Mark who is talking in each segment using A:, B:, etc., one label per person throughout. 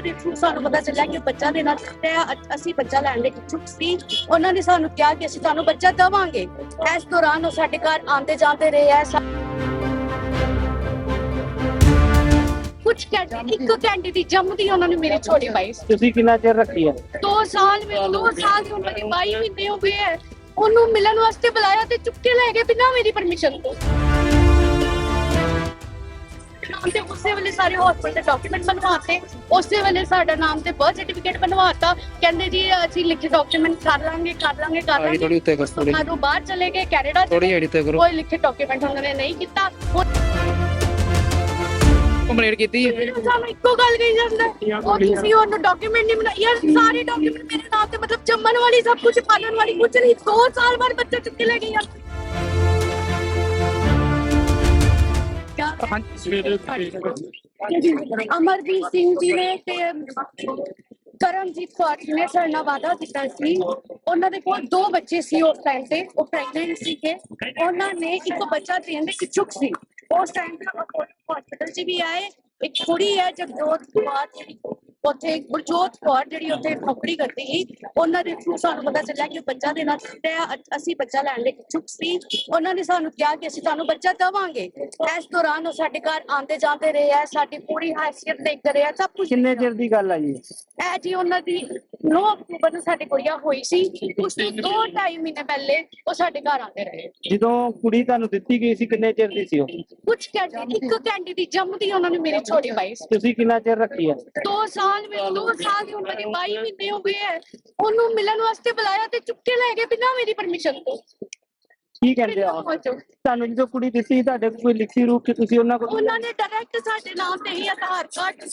A: ਉਹਨਾਂ ਦੇ ਥਰੂ ਸਾਨੂੰ ਪਤਾ ਚੱਲਿਆ ਕਿ ਬੱਚਾ ਚਾਹੁੰਦੇ ਆ ਅ- ਅਸੀਂ ਬੱਚਾ ਲੈਣ ਲਈ ਇਛੁਕ ਸੀ। ਉਹਨਾਂ ਨੇ ਸਾਨੂੰ ਕਿਹਾ ਕਿ ਅਸੀਂ ਤੁਹਾਨੂੰ ਬੱਚਾ ਦੇਵਾਂਗੇ। ਇਸ ਦੌਰਾਨ ਉਹ ਸਾਡੇ ਘਰ ਆਉਂਦੇ ਜਾਂਦੇ ਰਹੇ ਸਾ- ਕੁਝ ਘੰਟੇ ਇੱਕ ਦੀ ਜੰਮਦੀ ਉਹਨਾਂ ਨੇ ਮੇਰੀ ਛੋਟੀ ਸੀ।
B: ਤੁਸੀਂ ਕਿੰਨਾ ਚਿਰ ਰੱਖੀ ਹੈ?
A: ਦੋ ਸਾਲ ਵਿੱਚ ਦੋ ਸਾਲ ਦੀ ਉਮਰ ਦੀ 22 ਮਹੀਨੇ ਹੋ ਗਏ ਹੈ। ਉਹਨੂੰ ਮਿਲਣ ਵਾਸਤੇ ਬੁਲਾਇਆ ਤੇ ਚੁੱਕ ਕੇ ਲੈ ਗਏ ਬਿਨਾਂ ਮੇਰੀ ਪਰਮਿਸ਼ਨ ਤੋਂ। ਨਾਮ ਤੇ ਉਸੇ ਵੇਲੇ ਸਾਰੇ ਹਸਪੀਟਲ ਦੇ ਡਾਕੂਮੈਂਟ ਬਣਵਾਤੇ। ਉਸੇ ਵੇਲੇ ਸਾਡਾ ਨਾਮ ਤੇ ਬਰਥ ਸਰਟੀਫਿਕੇਟ ਬਣਵਾਤਾ। ਕਹਿੰਦੇ ਜੀ ਅਸੀਂ ਲਿਖੇ ਡਾਕੂਮੈਂਟ ਕਰ ਲਾਂਗੇ ਕਰ ਲਾਂਗੇ ਕਰ ਲਾਂਗੇ।
C: ਥੋੜੀ ਉੱਤੇ ਕਰ ਥੋੜੀ
A: ਜਦੋਂ ਬਾਹਰ ਚਲੇ ਗਏ ਕੈਨੇਡਾ ਚਲੇ
C: ਥੋੜੀ ਤੇ ਕਰੋ।
A: ਕੋਈ ਲਿਖੇ ਡਾਕੂਮੈਂਟ ਉਹਨਾਂ ਨੇ ਨਹੀਂ ਕੀਤਾ।
C: ਕੰਪਲੇਂਟ ਕੀਤੀ ਹੈ।
A: ਸਾਨੂੰ ਇੱਕੋ ਗੱਲ ਕਹੀ ਜਾਂਦਾ ਉਹ ਤੁਸੀਂ ਉਹਨੂੰ ਡਾਕੂਮੈਂਟ ਨਹੀਂ ਬਣਾ ਯਾਰ ਸਾਰੇ ਡਾਕੂਮੈਂਟ ਮੇਰੇ ਨਾਮ ਤੇ ਮਤਲਬ ਜੰਮਣ ਵਾਲੀ ਸਭ ਕੁਝ ਪਾਲਣ ਵਾਲੀ ਕੁਝ ਨਹੀਂ। 2 ਸਾਲ ਬਾਅਦ ਬੱਚਾ ਚੁੱਕ ਕੇ ਲੈ ਗਈ ਯਾਰ ਅਮਰਜੀਤ ਸਿੰਘ ਜੀ ਨੇ ਤੇ ਕਰਮਜੀਤ ਕੌਰ ਜੀ ਨੇ ਸਾਡੇ ਨਾਲ ਵਾਅਦਾ ਕੀਤਾ ਸੀ ਉਹਨਾਂ ਦੇ ਕੋਲ ਦੋ ਬੱਚੇ ਸੀ ਉਸ ਟਾਈਮ ਤੇ ਉਹ ਪ੍ਰੈਗਨੈਂਟ ਸੀਗੇ ਉਹਨਾਂ ਨੇ ਇੱਕ ਬੱਚਾ ਦੇਣ ਦੇ ਇਛੁਕ ਸੀ ਉਸ ਟਾਈਮ ਤੇ ਹਸਪੀਟਲ 'ਚ ਵੀ ਆਏ ਇੱਕ ਕੁੜੀ ਹੈ ਜਗਜੋਤ ਕੌਰ ਜਿਹੜੀ ਉੱਥੇ ਗੁਰਜੋਤ ਕੌਰ ਜਿਹੜੀ ਉੱਥੇ ਨੌਕਰੀ ਕਰਦੀ ਸੀ ਉਹਨਾਂ ਦੇ ਥਰੂ ਸਾਨੂੰ ਪਤਾ ਚੱਲਿਆ ਕਿ ਉਹ ਬੱਚਾ ਆ ਅ- ਅਸੀਂ ਬੱਚਾ ਲੈਣ ਲਈ ਇਛੁਕ ਸੀ। ਉਹਨਾਂ ਨੇ ਸਾਨੂੰ ਕਿਹਾ ਕਿ ਅਸੀਂ ਤੁਹਾਨੂੰ ਬੱਚਾ ਦੇਵਾਂਗੇ। ਇਸ ਦੌਰਾਨ ਉਹ ਸਾਡੇ ਘਰ ਆਉਂਦੇ ਜਾਂਦੇ ਰਹੇ ਆ ਸਾਡੀ ਪੂਰੀ ਹਾਈਸੀਅਤ ਦੇਖਦੇ ਰਹੇ ਆ ਸਭ ਕੁਝ
B: ਕਿੰਨੇ ਚਿਰ ਦੀ ਗੱਲ ਆ ਜੀ?
A: ਇਹ ਜੀ ਉਹਨਾਂ ਦੀ 9 ਅਕਤੂਬਰ ਨੂੰ ਸਾਡੀ ਕੁੜੀਆ ਹੋਈ ਸੀ। ਉਸ ਤੋਂ ਦੋ ਢਾਈ ਮਹੀਨੇ ਪਹਿਲੇ ਉਹ ਸਾਡੇ ਘਰ ਆਉਂਦੇ ਰਹੇ।
B: ਜਦੋਂ ਕੁੜੀ ਤੁਹਾਨੂੰ ਦਿੱਤੀ ਗਈ ਸੀ ਕਿੰਨੇ ਚਿਰ ਦੀ ਸੀ ਉਹ?
A: ਕੁਝ ਘੰਟੇ ਇੱਕ ਘੰਟੇ ਦੀ ਜੰਮਦੀ ਉਹਨਾਂ ਨੇ ਮੇਰੀ ਛੋਟੀ ਪਾਈ
B: ਤੁਸੀਂ ਕਿੰਨਾ ਚਿਰ ਰੱਖੀ ਹੈ
A: ਦੋ ਸਾਲ ਵਿੱਚ, ਦੋ ਸਾਲ ਦੀ ਉਮਰ ਦੀ 22 ਮਹੀਨੇ ਹੋ ਗਏ ਹੈ। ਉਹਨੂੰ ਮਿਲਣ ਵਾਸਤੇ ਬੁਲਾਇਆ ਤੇ ਚੁੱਕੇ ਲੈ ਗਏ ਬਿਨਾਂ ਮੇਰੀ ਪਰਮਿਸ਼ਨ ਤੋਂ।
B: ਕੀ ਕਹਿੰਦੇ ਆ? ਤੁਹਾਨੂੰ ਜਦੋਂ ਕੁੜੀ ਦਿੱਤੀ ਤੁਹਾਡੇ ਕੋਲ ਕੋਈ ਲਿਖੀ ਰੂਪ ਚ ਤੁਸੀਂ ਉਹਨਾਂ ਕੋਲ
A: ਉਹਨਾਂ ਨੇ ਡਾਇਰੈਕਟ ਸਾਡੇ ਨਾਮ ਤੇ ਹੀ ਆਧਾਰ ਕਾਰਡ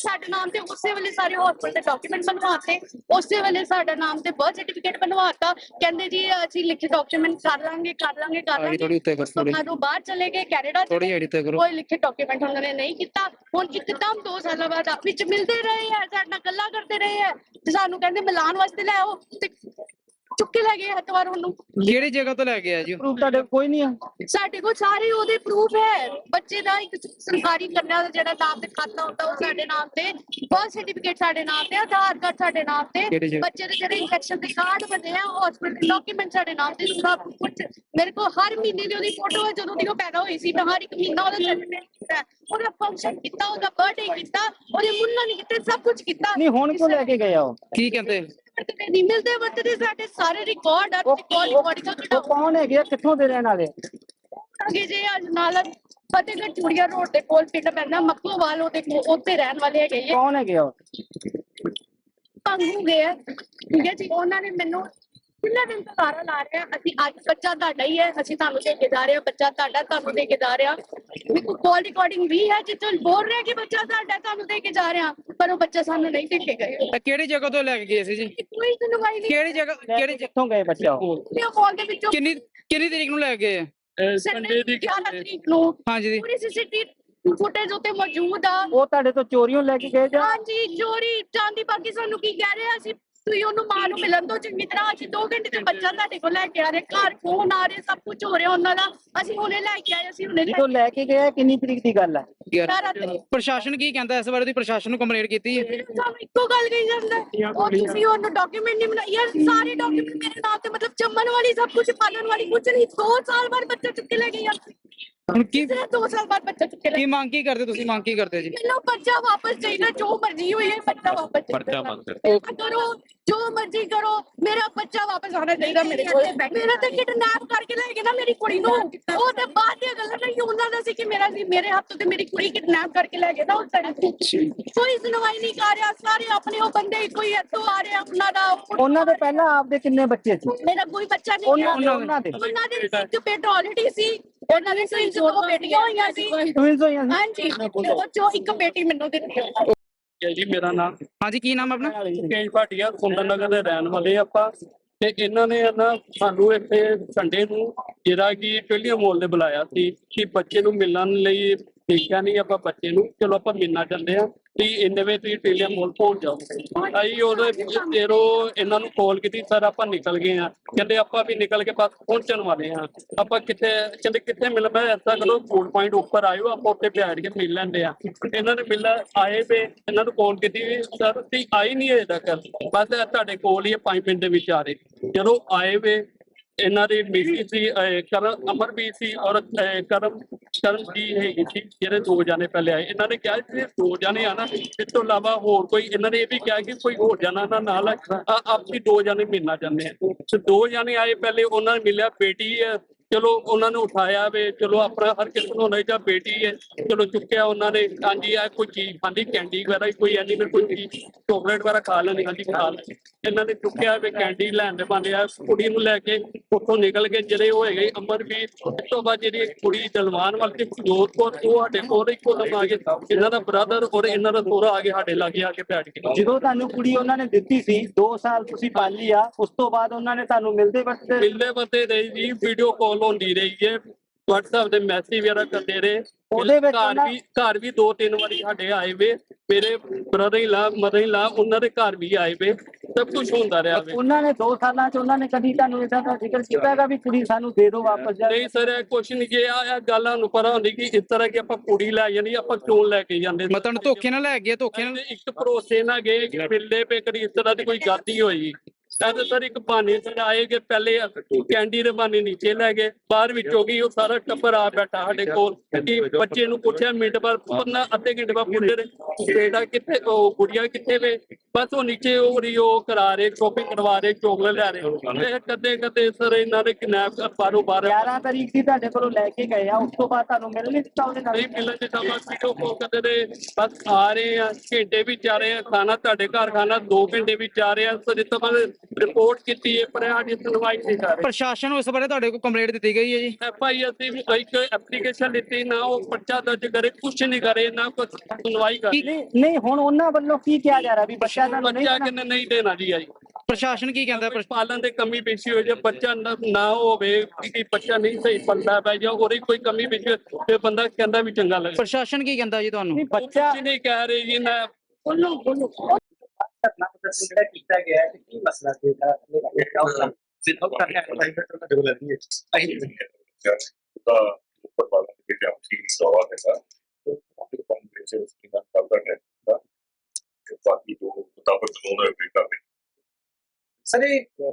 A: ਸਾਡੇ ਨਾਮ ਤੇ ਉਸੇ ਵੇਲੇ ਸਾਰੇ ਹਸਪੀਟਲ ਦੇ ਡਾਕੂਮੈਂਟ ਬਣਵਾਤੇ। ਉਸੇ ਵੇਲੇ ਸਾਡਾ ਨਾਮ ਤੇ ਬਰਥ ਸਰਟੀਫਿਕੇਟ ਬਣਵਾਤਾ। ਕਹਿੰਦੇ ਜੀ ਅਸੀਂ ਲਿਖੇ ਡਾਕੂਮੈਂਟ ਕਰ ਲਾਂਗੇ ਕਰ ਲਾਂਗੇ ਕਰ ਲਾਂਗੇ।
C: ਥੋੜੀ ਉੱਤੇ ਕਰ ਥੋੜੀ
A: ਜਦੋਂ ਬਾਹਰ ਚਲੇ ਗਏ ਕੈਨੇਡਾ
C: ਥੋੜੀ ਤੇ ਕਰੋ।
A: ਕੋਈ ਲਿਖੇ ਡਾਕੂਮੈਂਟ ਉਹਨਾਂ ਨੇ ਨਹੀਂ ਕੀਤਾ। ਹੁਣ ਇੱਕਦਮ 2 ਸਾਲਾਂ ਬਾਅਦ ਆ- ਵਿੱਚ ਮਿਲਦੇ ਰਹੇ ਹੈ ਸਾਡੇ ਨਾਲ ਗੱਲਾਂ ਕਰਦੇ ਰਹੇ ਹੈ ਤੇ ਸਾਨੂੰ ਕਹਿੰਦੇ ਮਿਲਾਨ ਵਾਸਤੇ ਲੈ ਆਓ। ਤੇ ਚੁੱਕ ਕੇ ਲੈ ਗਏ ਹਤਵਾਰ ਉਹਨੂੰ।
C: ਕਿਹੜੀ ਜਗ੍ਹਾ ਤੋਂ ਲੈ ਕੇ ਆਏ ਜੀ
B: ਪ੍ਰੂਫ ਤੁਹਾਡੇ ਕੋਈ ਨਹੀਂ ਆ।
A: ਸਾਡੇ ਕੋਲ ਸਾਰੇ ਉਹਦੇ ਪ੍ਰੂਫ ਹੈ। ਬੱਚੇ ਦਾ ਇੱਕ ਸਰਕਾਰੀ ਕੰਨਿਆ ਦਾ ਜਿਹੜਾ ਨਾਮ ਤੇ ਖਾਤਾ ਹੁੰਦਾ ਉਹ ਸਾਡੇ ਨਾਮ ਤੇ ਬਰਥ ਸਰਟੀਫਿਕੇਟ ਸਾਡੇ ਨਾਮ ਤੇ ਆਧਾਰ ਕਾਰਡ ਸਾਡੇ ਨਾਮ ਤੇ।
C: ਜਗ੍ਹਾ?
A: ਬੱਚੇ ਦੇ ਜਿਹੜੇ ਇਨਫੈਕਸ਼ਨ ਦੇ ਕਾਰਡ ਬਣੇ ਆ ਹਸਪੀਟਲ ਡਾਕੂਮੈਂਟ ਸਾਡੇ ਨਾਮ ਤੇ ਸਭ ਕੁਝ ਮੇਰੇ ਕੋਲ ਹਰ ਮਹੀਨੇ ਦੀ ਉਹਦੀ ਫੋਟੋ ਹੈ ਜਦੋਂ ਦੀ ਉਹ ਪੈਦਾ ਹੋਈ ਸੀ ਮੈਂ ਹਰ ਇੱਕ ਮਹੀਨਾ ਉਹਦਾ ਜਨਮ ਕੀਤਾ। ਹੈ। ਉਹਦਾ ਫੰਕਸ਼ਨ ਕੀਤਾ ਉਹਦਾ ਬਰਥਡੇ ਕੀਤਾ ਉਹਦੇ ਮੁੰਨਨ ਕੀਤੇ ਸਭ ਕੁਝ ਕੀਤਾ।
B: ਨਹੀਂ ਹੁਣ ਕਿਉਂ ਲੈ ਕੇ ਗਏ ਆ ਉਹ?
C: ਕੀ ਕਹਿੰਦੇ?
A: ਵਰਤਦੇ ਨਹੀਂ ਮਿਲਦੇ ਵਰਤਦੇ ਸਾਡੇ ਸਾਰੇ ਰਿਕਾਰਡ ਆ ਰਿਕਾਰਡ ਦਾ
B: ਉਹ
A: ਕਿਹੜਾ
B: ਕੌਣ ਹੈਗੇ ਆ? ਕਿੱਥੋਂ ਦੇ ਰਹਿਣ ਵਾਲੇ
A: ਅੱਗੇ ਜੇ ਅੱਜ ਨਾਲ ਫਤਿਹਗੜ੍ਹ ਚੂੜੀਆ ਰੋਡ ਦੇ ਕੋਲ ਪਿੰਡ ਪੈਂਦਾ ਮੱਕੋਵਾਲ ਉਹਦੇ ਕੋਲ ਉੱਥੇ ਰਹਿਣ ਵਾਲੇ ਹੈਗੇ ਇਹ
B: ਕੌਣ ਹੈਗੇ ਆ ਉਹ?
A: ਪੰਗੂ ਗਏ ਆ। ਠੀਕ ਹੈ ਜੀ ਉਹਨਾਂ ਨੇ ਮੈਨੂੰ ਕਿੰਨੇ ਦਿਨ ਤੋਂ ਸਾਰਾ ਲਾ ਰਿਹਾ ਅਸੀਂ ਅੱਜ ਬੱਚਾ ਤੁਹਾਡਾ ਹੀ ਹੈ ਅਸੀਂ ਤੁਹਾਨੂੰ ਦੇ ਕੇ ਜਾ ਰਹੇ ਹਾਂ ਬੱਚਾ ਤੁਹਾਡਾ ਤੁਹਾਨੂੰ ਦੇ ਕੇ ਜਾ ਰਹੇ। ਹਾਂ ਮੇਰੇ ਕੋਲ ਰਿਕਾਰਡਿੰਗ ਵੀ ਹੈ ਜਿੱਥੇ ਬੋਲ ਰਿਹਾ ਕਿ ਬੱਚਾ ਤੁਹਾਡਾ ਤੁਹਾਨੂੰ ਦੇ ਕੇ ਜਾ ਰਹੇ ਹਾਂ ਪਰ ਉਹ ਬੱਚਾ ਸਾਨੂੰ ਨਹੀਂ ਦੇ ਕੇ ਗਏ।
C: ਇਹ ਕਿਹੜੀ ਜਗ੍ਹਾ ਤੋਂ ਲੈ ਕੇ ਗਏ ਸੀ ਜੀ?
A: ਕੋਈ ਸੁਣਵਾਈ ਨਹੀਂ।
C: ਕਿਹੜੀ ਜਗ੍ਹਾ ਕਿਹੜੀ
B: ਕਿੱਥੋਂ ਗਏ ਬੱਚਾ ਉਹ?
A: ਤੇ ਉਹ ਕਾਲ ਦੇ ਵਿੱਚੋਂ
C: ਕਿੰਨੀ ਕਿੰਨੀ ਤਰੀਕ ਨੂੰ ਲੈ ਕੇ ਆਏ?
A: ਸੰਡੇ ਦੀ 11 ਤਰੀਕ? ਨੂੰ।
C: ਹਾਂਜੀ ਜੀ।
A: ਪੂਰੀ ਸੀਸੀਟੀਵੀ ਫੁਟੇਜ ਉੱਤੇ ਮੌਜੂਦ ਆ।
B: ਉਹ ਤੁਹਾਡੇ ਤੋਂ ਚੋਰੀਆਂ ਲੈ ਕੇ ਗਏ ਜਾਂ
A: ਹਾਂਜੀ ਚੋਰੀ ਚਾਂਦੀ ਬਾਕੀ ਸਾਨੂੰ ਕੀ ਕਹਿ ਰਹੇ ਆ ਅਸੀਂ? ਤੁਸੀਂ ਉਹਨੂੰ ਮਾਂ ਨੂੰ ਮਿਲਣ ਤੋਂ ਚੰਗੀ ਤਰ੍ਹਾਂ। ਅਸੀਂ 2 ਘੰਟੇ ਤੇ ਬੱਚਾ ਤੁਹਾਡੇ ਕੋਲ ਲੈ ਕੇ ਆ ਰਹੇ ਘਰ ਫੋਨ ਆ ਰਹੇ ਸਭ ਕੁਝ ਹੋ ਰਿਹਾ ਉਹਨਾਂ ਦਾ। ਅਸੀਂ ਹੁਣੇ ਲੈ ਕੇ ਆਏ ਅਸੀਂ ਹੁਣੇ ਲੈ
B: ਜਦੋਂ ਲੈ ਕੇ ਗਏ ਆ, ਕਿੰਨੀ ਤਰੀਕ ਦੀ ਗੱਲ ਹੈ
A: ਸਾਰਾ ਦਿਨ।
C: ਪ੍ਰਸ਼ਾਸਨ ਕੀ ਕਹਿੰਦਾ ਇਸ ਬਾਰੇ ਦੀ ਪ੍ਰਸ਼ਾਸਨ ਨੂੰ ਕੰਪਲੇਂਟ ਕੀਤੀ ਹੈ?
A: ਸਾਨੂੰ ਇੱਕੋ ਗੱਲ ਕਹੀ ਜਾਂਦਾ। ਹੈ, ਉਹ ਤੁਸੀਂ ਉਹਨੂੰ ਡਾਕੂਮੈਂਟ ਨਹੀਂ ਬਣਾ ਯਾਰ ਸਾਰੇ ਡਾਕੂਮੈਂਟ ਮੇਰੇ ਨਾਮ ਤੇ ਮਤਲਬ ਜੰਮਣ ਵਾਲੀ ਸਭ ਕੁਝ ਪਾਲਣ ਵਾਲੀ ਕੁਝ ਨਹੀਂ। 2 ਸਾਲ ਬਾਅਦ ਬੱਚਾ ਚੁੱਕ ਕੇ ਲੈ ਗਈ ਯਾਰ
C: ਹੁਣ ਕੀ
A: ਕਿਹੜਾ 2 ਸਾਲ ਬਾਅਦ ਬੱਚਾ ਚੁੱਕ ਕੇ
C: ਮੰਗ ਕੀ ਕਰਦੇ ਤੁਸੀਂ? ਮੰਗ ਕੀ ਕਰਦੇ ਜੀ?
A: ਮੈਨੂੰ ਬੱਚਾ ਵਾਪਸ ਚਾਹੀਦਾ ਜੋ ਮਰਜ਼ੀ ਹੋਏ ਬੱਚਾ ਵਾਪਸ
D: ਪਰਚਾ
A: ਕਰੋ ਜੋ ਮਰਜ਼ੀ ਕਰੋ ਮੇਰਾ ਬੱਚਾ ਵਾਪਸ ਆਣਾ ਚਾਹੀਦਾ ਮੇਰੇ ਕੋਲ। ਮੇਰਾ ਤਾਂ ਕਿਡਨੈਪ ਕਰਕੇ ਲੈ ਗਏ ਨਾ ਮੇਰੀ ਕੁੜੀ ਨੂੰ। ਉਹ ਤੇ ਬਾਅਦ ਦੀਆਂ ਗੱਲਾਂ ਨਹੀਂ ਉਹਨਾਂ ਦਾ ਸੀ ਕਿ ਮੇਰਾ ਸੀ ਮੇਰੇ ਹੱਥੋਂ ਤੇ ਮੇਰੀ ਕੁੜੀ ਕਿਡਨੈਪ ਕਰਕੇ ਲੈ ਗਏ ਨਾ ਉਸ ਟਾਈਮ ਕੋਈ ਸੁਣਵਾਈ ਨਹੀਂ ਕਰ ਰਿਹਾ ਸਾਰੇ ਆਪਣੇ ਉਹ ਬੰਦੇ ਕੋਈ ਇੱਥੋਂ ਆ ਰਿਹਾ ਉਹਨਾਂ ਦਾ
B: ਉਹਨਾਂ ਦੇ ਪਹਿਲਾਂ ਆਪਦੇ ਕਿੰਨੇ ਬੱਚੇ ਸੀ?
A: ਮੇਰਾ ਕੋਈ ਬੱਚਾ ਨਹੀਂ
B: ਉਹਨਾਂ
A: ਹੈ।
B: ਉਹਨਾਂ ਦੇ।
A: ਉਹਨਾਂ ਦੇ ਇੱਕ ਬੇਟਾ ਆਲਰੇਡੀ ਸੀ। ਉਹਨਾਂ ਦੇ ਸਿਰ ਦੋ ਬੇਟੀਆਂ ਹੋਈਆਂ ਸੀ।
B: ਟਵਿੰਸ ਹੋਈਆਂ ਸੀ।
A: ਹਾਂਜੀ ਉਹ ਚੋਂ ਇੱਕ ਬੇਟੀ ਮੈਨੂੰ ਦਿੱਤੀ।
D: ਹੈ ਜੀ ਮੇਰਾ ਨਾਮ
C: ਹਾਂਜੀ ਕੀ ਨਾਮ ਆਪਣਾ?
D: ਕੇਜ ਭਾਟੀਆ ਸੁੰਦਰ ਨਗਰ ਦੇ ਰਹਿਣ ਵਾਲੇ ਆਪਾਂ। ਤੇ ਇਹਨਾਂ ਨੇ ਨਾ ਸਾਨੂੰ ਇੱਥੇ ਸੰਡੇ ਨੂੰ ਜਿਹੜਾ ਕਿ ਪਹਿਲੀ ਮੋਲ ਦੇ ਬੁਲਾਇਆ ਸੀ ਕਿ ਬੱਚੇ ਨੂੰ ਮਿਲਣ ਲਈ ਦੇਖਿਆ ਨਹੀਂ ਆਪਾਂ ਬੱਚੇ ਨੂੰ। ਚਲੋ ਆਪਾਂ ਮਿਲਣਾ ਚਾਹੁੰਦੇ ਆ ਵੀ ਇੰਨੇ ਵੇ ਤੁਸੀਂ ਟੇਲੀਆਂ ਮੋਲ ਉਹਦੇ ਜਦੋਂ ਇਹਨਾਂ ਨੂੰ ਕਾਲ ਕੀਤੀ, ਸਰ, ਆਪਾਂ ਨਿਕਲ ਗਏ ਆ ਕਹਿੰਦੇ, ਆਪਾਂ ਵੀ ਨਿਕਲ ਕੇ ਬਸ ਪਹੁੰਚਣ ਵਾਲੇ ਆ ਆਪਾਂ ਕਿੱਥੇ, ਕਹਿੰਦੇ, ਕਿੱਥੇ ਮਿਲਣਾ ਐਸਾ ਕਰੋ ਫੂਡ ਪੁਆਇੰਟ ਉੱਪਰ ਆਇਓ, ਆਪਾਂ ਉੱਥੇ ਬੈਠ ਕੇ ਮਿਲ ਲੈਂਦੇ ਆ ਇਹਨਾਂ ਨੇ ਮਿਲ ਆਏ ਵੇ ਇਹਨਾਂ ਨੂੰ ਕਾਲ ਕੀਤੀ ਵੀ, ਸਰ ਤੁਸੀਂ ਆਈ ਨਹੀਂ ਅਜੇ ਤੱਕ। ਬਸ ਤੁਹਾਡੇ ਕੋਲ ਹੀ 5 ਮਿੰਟ ਦੇ ਵਿੱਚ ਆ ਰਹੇ। ਜਦੋਂ ਆਏ ਵੇ ਇਹਨਾਂ ਦੀ ਮੀਟਿੰਗ ਸੀ ਅਹ, ਕਰਨ ਅਮਰਵੀਰ ਸੀ ਔਰ ਕਰਮ ਕਰਮ ਜੀ ਹੈਗੇ ਸੀ ਜਿਹੜੇ ਦੋ ਜਾਣੇ ਪਹਿਲੇ ਆਏ। ਇਹਨਾਂ ਨੇ ਕਿਹਾ ਕਿ ਦੋ ਜਾਣੇ ਨਾ ਇਸ ਤੋਂ ਇਲਾਵਾ ਹੋਰ ਕੋਈ ਇਹਨਾਂ ਨੇ ਇਹ ਵੀ ਕਿਹਾ ਕਿ ਕੋਈ ਹੋਰ ਜਾਣਾ ਨਾ ਨਾਲ ਆ ਆ- ਦੋ ਜਾਣੇ ਮਿਲਣਾ ਚਾਹੁੰਦੇ ਆ। ਤੇ ਦੋ ਜਾਣੇ ਆਏ ਪਹਿਲੇ ਉਹਨਾਂ ਨੇ ਮਿਲਿਆ ਬੇਟੀ ਚਲੋ ਉਹਨਾਂ ਨੂੰ ਉਠਾਇਆ ਵੇ ਚਲੋ ਆਪਣਾ ਹਰ ਕਿਸੇ ਨੂੰ ਹੋਣਾ ਜਾਂ ਬੇਟੀ ਹੈ ਚਲੋ ਚੁੱਕਿਆ ਉਹਨਾਂ ਨੇ ਹਾਂਜੀ ਆ ਕੋਈ ਚੀਜ਼ ਖਾਂਦੀ ਕੈਂਡੀ ਵਗੈਰਾ ਕੋਈ ਐਨੀ ਨਾ ਕੋਈ ਚੀਜ਼ ਚੋਕਲੇਟ ਵਗੈਰਾ ਖਾ ਲੈਣੀ ਹਾਂਜੀ ਖਾ ਲੈ ਇਹਨਾਂ ਨੇ ਚੁੱਕਿਆ ਵੇ ਕੈਂਡੀ ਲੈਣ ਦੇ ਬੰਦੇ ਆ ਕੁੜੀ ਨੂੰ ਲੈ ਕੇ ਉੱਥੋਂ ਨਿਕਲ ਕੇ ਜਿਹੜੇ ਉਹ ਹੈਗੇ ਅਮਰਵੀਰ ਉਸ ਤੋਂ ਬਾਅਦ ਜਿਹੜੀ ਕੁੜੀ ਦਲਵਾਨ ਵਾਲ ਤੇ ਜੋਤ ਕੋਲ ਉਹ ਸਾਡੇ ਕੋਲ ਇੱਕੋ ਦਮ ਆ ਗਏ ਇਹਨਾਂ ਦਾ ਬ੍ਰਦਰ ਔਰ ਇਹਨਾਂ ਦਾ ਸੋਹਰਾ ਆ ਕੇ ਸਾਡੇ ਲਾਗੇ ਆ ਕੇ ਬੈਠ ਗਏ।
B: ਜਦੋਂ ਤੁਹਾਨੂੰ ਕੁੜੀ ਉਹਨਾਂ ਨੇ ਦਿੱਤੀ ਸੀ 2 ਸਾਲ ਤੁਸੀਂ ਪਾਲੀ ਆ ਉਸ ਤੋਂ ਬਾਅਦ ਉਹਨਾਂ ਨੇ ਤੁਹਾਨੂੰ ਮਿਲਦੇ ਵਕਤ
D: ਮਿਲਦੇ ਬੰਦੇ ਰਹੀ ਜੀ ਵੀਡੀਓ ਕਾਲ ਹੁੰਦੀ ਰਹੀ ਹੈ। WhatsApp ਦੇ ਮੈਸੇਜ ਵਗੈਰਾ ਕਰਦੇ ਰਹੇ।
B: ਉਹਦੇ ਵਿੱਚ
D: ਘਰ
B: ਉਹਨਾਂ-
D: ਵੀ ਘਰ ਵੀ ਦੋ ਤਿੰਨ ਵਾਰੀ ਸਾਡੇ ਆਏ ਵੇ। ਮੇਰੇ brother in law mother in ਲਾ ਉਹਨਾਂ ਦੇ ਘਰ ਵੀ ਆਏ ਵੇ। ਸਭ ਕੁਝ ਹੁੰਦਾ ਰਿਹਾ ਵੇ।
B: ਉਹਨਾਂ ਨੇ 2 ਸਾਲਾਂ ਚ ਉਹਨਾਂ ਨੇ ਕਦੀ ਤੁਹਾਨੂੰ ਇਦਾਂ ਦਾ ਜ਼ਿਕਰ ਕੀਤਾ ਹੈਗਾ ਵੀ ਕੁੜੀ ਸਾਨੂੰ ਦੇ ਦਿਓ ਵਾਪਸ ਜਾ
D: ਨਹੀਂ ਸਰ ਇਹ ਕੁਛ ਨਹੀਂ ਜੇ ਆ ਇਹ ਗੱਲਾਂ ਨੂੰ ਪਤਾ ਹੁੰਦੀ ਕਿ ਇਸ ਤਰ੍ਹਾਂ ਕਿ ਆਪਾਂ ਕੁੜੀ ਲੈ ਜਾਣੀ ਆਪਾਂ ਕਿਉਂ ਲੈ ਕੇ ਜਾਂਦੇ?
C: ਮੈਂ ਤੁਹਾਨੂੰ ਧੋਖੇ ਨਾਲ ਲੈ ਗਿਆ ਧੋਖੇ ਨਾਲ।
D: ਇੱਕ ਭਰੋਸੇ ਨਾ ਗਏ ਕਿ ਮਿਲਦੇ ਪੇ ਕਦੀ ਇਸ ਤਰ੍ਹਾਂ ਦੀ ਕੋਈ ਗਲਤੀ ਹੋਈ। ਇਹ ਸਰ ਇੱਕ ਬਹਾਨੇ ਸਿਰ ਆਏ ਕਿ ਪਹਿਲੇ ਕੈਂਡੀ ਦੇ ਬਹਾਨੇ ਨੀਚੇ ਲੈ ਗਏ, ਬਾਹਰ ਵਿੱਚੋਂ ਗਈ ਉਹ ਸਾਰਾ ਟੱਬਰ ਆ ਬੈਠਾ ਸਾਡੇ ਕੋਲ, ਕਿ ਬੱਚੇ ਨੂੰ ਪੁੱਛਿਆ ਮਿੰਟ ਬਾਅਦ ਪੰਨਾ ਅੱਧੇ ਘੰਟੇ ਬਾਅਦ ਪੁੱਛਦੇ ਰਹੇ। ਬੇਟਾ ਕਿੱਥੇ ਉਹ ਗੁੜੀਆ ਕਿੱਥੇ ਵੇ? ਬਸ ਉਹ ਨੀਚੇ ਉਹ ਰਹੀ ਉਹ ਕਰਾ ਰਹੇ ਸ਼ੋਪਿੰਗ ਕਰਵਾ ਰਹੇ ਚੋਕਲੇਟ ਲੈ ਰਹੇ। ਇਹ ਕਦੇ ਕਦੇ ਸਰ ਇਹਨਾਂ ਦੇ ਕਿਨੈਪ ਬਾਰੋ ਬਾਰ
B: 11 ਤਰੀਕ ਦੀ ਤੁਹਾਡੇ ਕੋਲੋਂ ਲੈ ਕੇ ਗਏ ਆ ਉਸ ਤੋਂ ਬਾਅਦ ਤੁਹਾਨੂੰ ਮਿਲ ਨਹੀਂ ਦਿੱਤਾ ਉਹਦੇ ਨਾਲ?
D: ਨਹੀਂ ਮਿਲਣ ਦੇ ਤਾਂ ਬਸ ਵੀਡੀਓ ਕਾਲ ਕਰਦੇ ਰਹੇ ਬਸ ਆ ਰਹੇ ਆ ਘੰਟੇ ਵਿੱਚ ਆ ਰਹੇ ਆ ਖਾਣਾ ਤੁਹਾਡੇ ਘਰ ਖਾਣਾ 2 ਘੰਟੇ ਵਿੱਚ ਆ ਰਹੇ ਆ ਸੋ ਜਿੱਦਾਂ ਮੈਂ ਰਿਪੋਰਟ ਕੀਤੀ ਹੈ ਪਰ ਸਾਡੀ ਸੁਣਵਾਈ ਨਹੀਂ ਕਰ ਰਹੇ।
C: ਪ੍ਰਸ਼ਾਸਨ ਨੂੰ ਇਸ ਬਾਰੇ ਤੁਹਾਡੇ ਕੋਲ ਕੰਪਲੇਂਟ ਦਿੱਤੀ ਗਈ ਹੈ ਜੀ?
D: ਐਫ ਆਈ ਅਸੀਂ ਵੀ ਇੱਕ ਐਪਲੀਕੇਸ਼ਨ ਦਿੱਤੀ ਨਾ ਉਹ ਪਰਚਾ ਦਰਜ ਕਰੇ ਕੁਛ ਨਹੀਂ ਕਰੇ ਨਾ ਕੁਛ ਸੁਣਵਾਈ ਕਰੇ
B: ਨਹੀਂ ਨਹੀਂ ਹੁਣ ਉਹਨਾਂ ਵੱਲੋਂ ਕੀ ਕਿਹਾ ਜਾ ਰਿਹਾ ਵੀ ਬੱਚਾ ਤੁਹਾਨੂੰ ਨਹੀਂ
D: ਬੱਚਾ
B: ਦੇਣਾ?
D: ਕਿੰਨੇ ਨਹੀਂ ਦੇਣਾ ਜੀ ਆਈ।
C: ਪ੍ਰਸ਼ਾਸਨ ਕੀ ਕਹਿੰਦਾ?
D: ਪਾਲਣ ਦੇ ਕਮੀ ਪੇਸ਼ੀ ਹੋ ਜਾ ਬੱਚਾ ਨਾ ਨਾ ਹੋਵੇ ਕਿ ਬੱਚਾ ਨਹੀਂ ਸਹੀ ਪਲਦਾ ਪੈ ਜਾ ਉਹਦੀ ਕੋਈ ਕਮੀ ਪੇਸ਼ੀ ਹੋਏ, ਤੇ ਬੰਦਾ ਕਹਿੰਦਾ ਵੀ ਚੰਗਾ ਲੱਗੇ।
C: ਪ੍ਰਸ਼ਾਸਨ ਕੀ ਕਹਿੰਦਾ ਜੀ ਤੁਹਾਨੂੰ?
B: ਨਹੀਂ ਬੱਚਾ
D: ਨਹੀਂ ਕਹਿ ਰਹੇ ਜੀ ਨਾ
A: ਬੋਲੋ ਬੋਲੋ।
E: ਧਰਨਾ ਪ੍ਰਦਰਸ਼ਨ ਜਿਹੜਾ ਕੀਤਾ ਗਿਆ ਹੈ ਕੀ ਮਸਲਾ ਸੀ ਇਹਦਾ ਆਊਟਕਮ ਆਊਟਕਮ ਹੈ
F: ਦਾ ਉੱਪਰ ਵਾਲਾ ਕਿ ਕਿਆ ਠੀਕ ਸਵਾਲ ਹੈ ਸਰ ਫਿਰ ਕੰਪਰੇਸ਼ਨ ਸਕੀਮ ਦਾ ਕਰਦਾ ਹੈ ਦਾ ਬਾਕੀ ਤੋਂ ਮੁਤਾਬਕ ਦੋਨੋਂ ਐਗਰੀ ਕਰ
E: ਸਰ ਇਹ